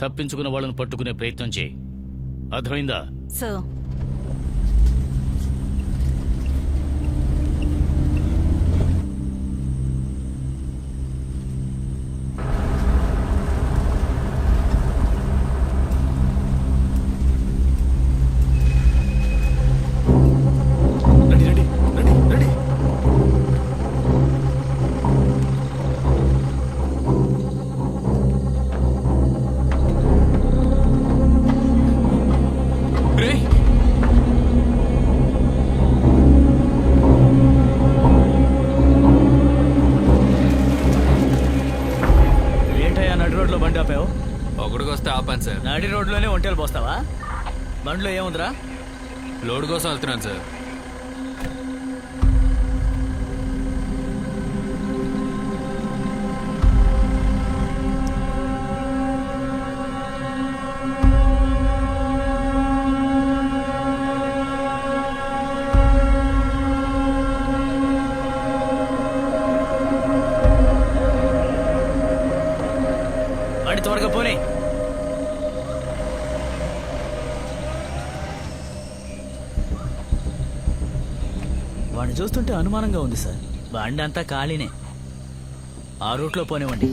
తప్పించుకున్న వాళ్ళని పట్టుకునే ప్రయత్నం చేయి. అర్థమైందా? సార్ వస్తే ఆపాను సార్. నడి రోడ్లోనే ఒంటేలు పోస్తావా? బండిలో ఏముందిరా? లోడ్ కోసం వెళ్తున్నాను సార్. వాడిని చూస్తుంటే అనుమానంగా ఉంది సార్. బండి అంతా ఖాళీనే. ఆ రూట్లో పోనివ్వండి.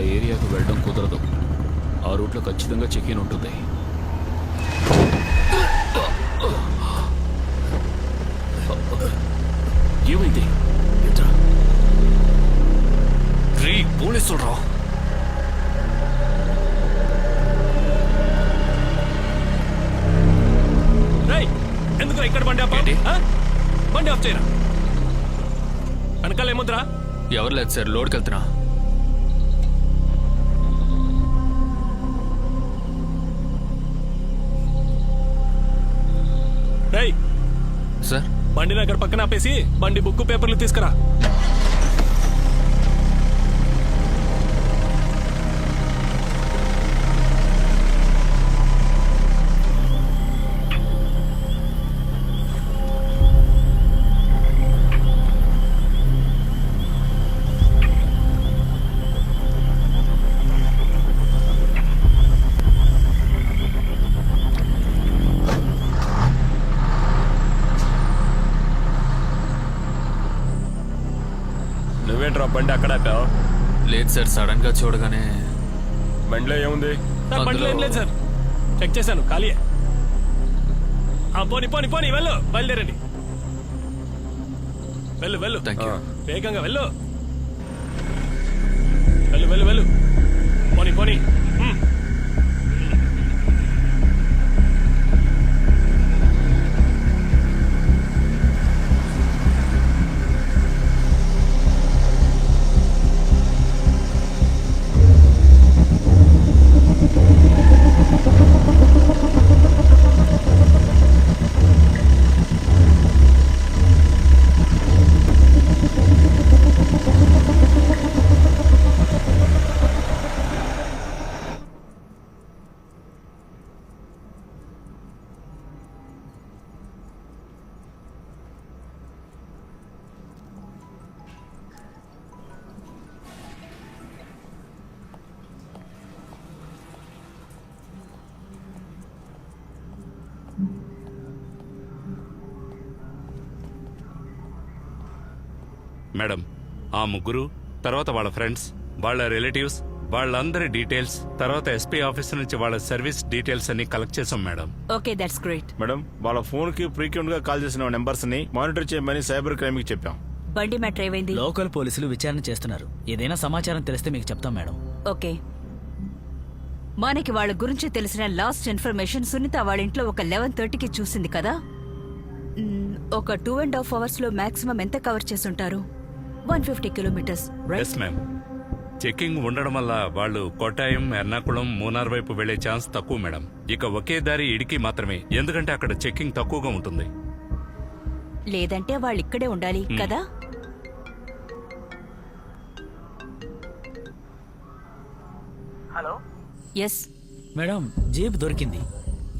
ఏరియాకు వెళ్ళడం కుదరదు. ఆ రూట్లో ఖచ్చితంగా చెక్ ఇన్ ఉంటుంది. ఏమైంది? రీ పోలీసులు రా ఎందుకు ఇక్కడ బండి ఆపావు? ఏంటి? ఆ? బండి ఆఫ్ చేయరా? వెనకాల ఏముందిరా? ఎవరు లేదు సార్ లోడ్కి వెళ్తున్నా. రేయ్. సార్? బండిని అక్కడ పక్కన ఆపేసి బండి బుక్ పేపర్లు తీసుకురా. బండి అక్కడ ఆపావు? లేదు సార్ సడన్గా చూడగానే బండిలో ఏముంది? సార్, బండిలో ఏం లేదు సార్. చెక్ చేశాను ఖాళీ పోని పోని పోని వెళ్ళు బయలుదేరండి. వెళ్ళు వెళ్ళు. థ్యాంక్ యూ వేగంగా వెళ్ళు. వెళ్ళు వెళ్ళు వెళ్ళు. పోని పోని. మేడం ఆ ముగ్గురు తర్వాత వాళ్ళ ఫ్రెండ్స్ వాళ్ళ రిలేటివ్స్ వాళ్ళందరి డీటెయిల్స్ తర్వాత ఎస్పీ ఆఫీస్ నుంచి వాళ్ళ సర్వీస్ డీటెయిల్స్ అన్ని కలెక్ట్ చేసాం madam. Okay that's great. Madam వాళ్ళ ఫోన్కి ఫ్రీక్వెంట్గా కాల్ చేసిన నెంబర్స్ని మానిటర్ చేయమని సైబర్ క్రైమ్కి చెప్పాం. బండి మ్యాటర్ ఏమైంది? లోకల్ పోలీసులు విచారణ చేస్తున్నారు. ఏదైనా సమాచారం తెలిస్తే మీకు చెప్తాం మేడం. ఓకే. మనకి వాళ్ళ గురించి తెలిసిన లాస్ట్ ఇన్ఫర్మేషన్ సునీత వాళ్ళ ఇంట్లో ఒక లెవెన్ థర్టీకి చూసింది కదా? మ్, ఒక టూ అండ్ హాఫ్ అవర్స్లో మాక్సిమం ఎంత కవర్ చేసుంటారు one fifty kilometers yes ma'am checking ఉండడం వల్ల వాళ్ళు కొట్టాయం ఎర్నాకుళం మూనార్ వైపు వెళ్ళే ఛాన్స్ తక్కువ మేడం ఇక ఒకే దారి ఇడికి మాత్రమే. ఎందుకంటే అక్కడ చెకింగ్ తక్కువగా ఉంటుంది. లేదంటే వాళ్ళు ఇక్కడే ఉండాలి కదా? ఎస్ మేడం జీప్ దొరికింది.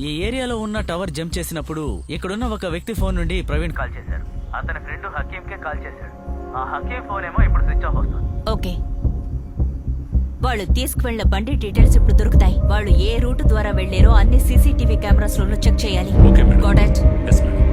ఈ ఏరియాలో ఉన్న టవర్ జంప్ చేసినప్పుడు ఇక్కడున్న ఒక వ్యక్తి ఫోన్ నుండి ప్రవీణ్ కాల్ చేశారు. అతని ఫ్రెండ్ హకీం కే కాల్ చేశాడు ఆ హకీం ఫోన్ ఏమో ఇప్పుడు స్విచ్ ఆఫ్ వస్తుంది. ఓకే. వాళ్ళు తీసుకువెళ్ళిన బండి డీటెయిల్స్ ఇప్పుడు దొరుకుతాయి. వాళ్ళు ఏ రూట్ ద్వారా వెళ్ళారో అన్ని సీసీటీవీ కెమెరాస్లో చెక్ చేయాలి. Okay madam. Got it? Yes madam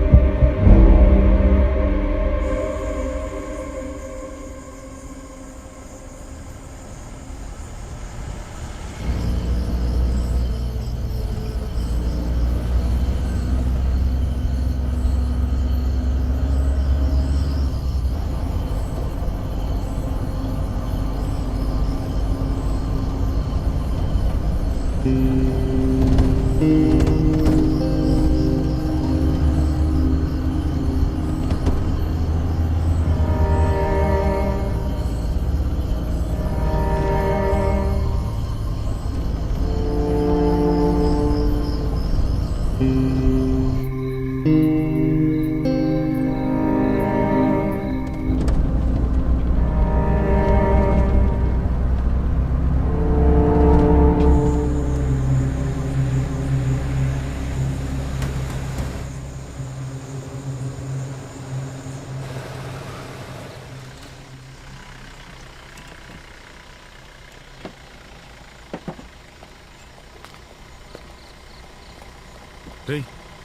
రే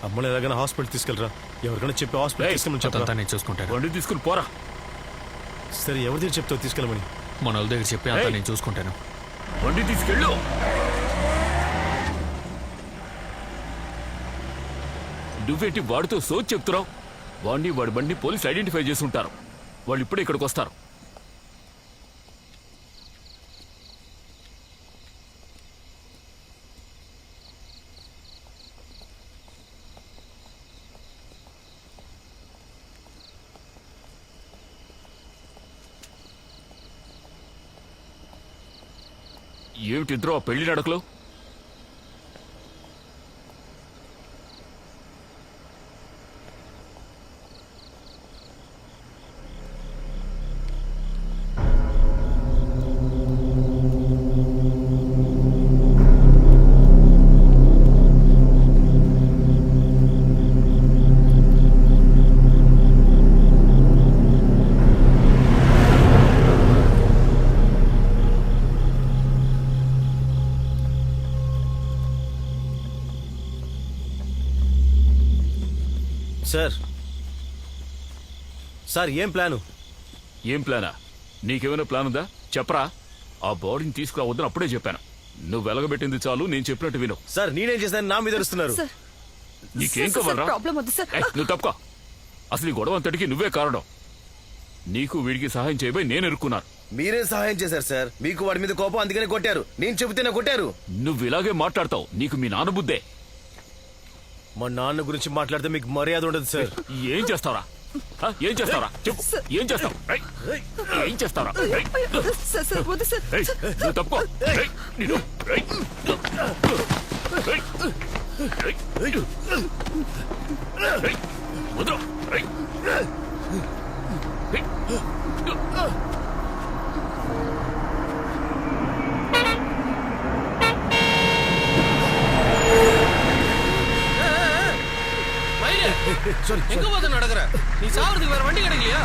అమ్మని ఎలాగైనా హాస్పిటల్ తీసుకెళ్ళరా. ఎవరికైనా చెప్పి హాస్పిటల్ తీసుకెళ్ళమని అదంతా చెప్పరా? నేను చూసుకుంటాను బండి తీసుకుని పోరా. సరే ఎవరి దగ్గర చెప్తావు తీసుకెళ్ళమని? మన వాళ్ళ దగ్గర చెప్పి అంతా. నేను చూసుకుంటాను. బండి తీసుకెళ్ళు. నువ్వేంటి వాడితో సోచ్ చెప్తున్నావు? వాడిని వాడి బండి పోలీస్ ఐడెంటిఫై చేసి ఉంటారు. వాళ్ళు ఇప్పుడే ఇక్కడికి వస్తారు. ఏమిటి ఇద్దరు ఆ పెళ్ళి నడకలు? సార్ ఏం ప్లాను? ఏం ప్లానా? నీకేమైనా ప్లాన్ ఉందా? చెప్పరా. ఆ బాడీని తీసుకురావద్దని అప్పుడే చెప్పాను. నువ్వు వెలగబెట్టింది చాలు నేను చెప్పినట్టు విను. సార్ నేనేం చేశాను? నా మీద అరుస్తున్నారు. సార్. నీకేం కావాలరా ప్రాబ్లం వద్దు సార్. ఏయ్, నువ్వు తప్పుకో. అసలు ఈ గొడవ అంతటికి నువ్వే కారణం. నీకు వీడికి సహాయం చేయబోయి నేను ఎరుక్కున్నాను మీరేం సహాయం చేశారు సార్. మీకు వాడి మీద కోపం అందుకనే కొట్టారు. నేను చెబితేనే కొట్టారు. నువ్వు ఇలాగే మాట్లాడతావు. నీకు మీ నాన్న బుద్ధే. మా నాన్న గురించి మాట్లాడితే మీకు మర్యాద ఉండదు సార్. ఏం చేస్తావురా? ఏం చేస్తావురా చెప్పు ఏం చేస్తావు ఏం చేస్తావురా ఏయ్, సార్ சாரி எங்க பார்த்து நடக்கிற? நீ சாவறதுக்கு வேற வண்டி கிடைக்கலையா?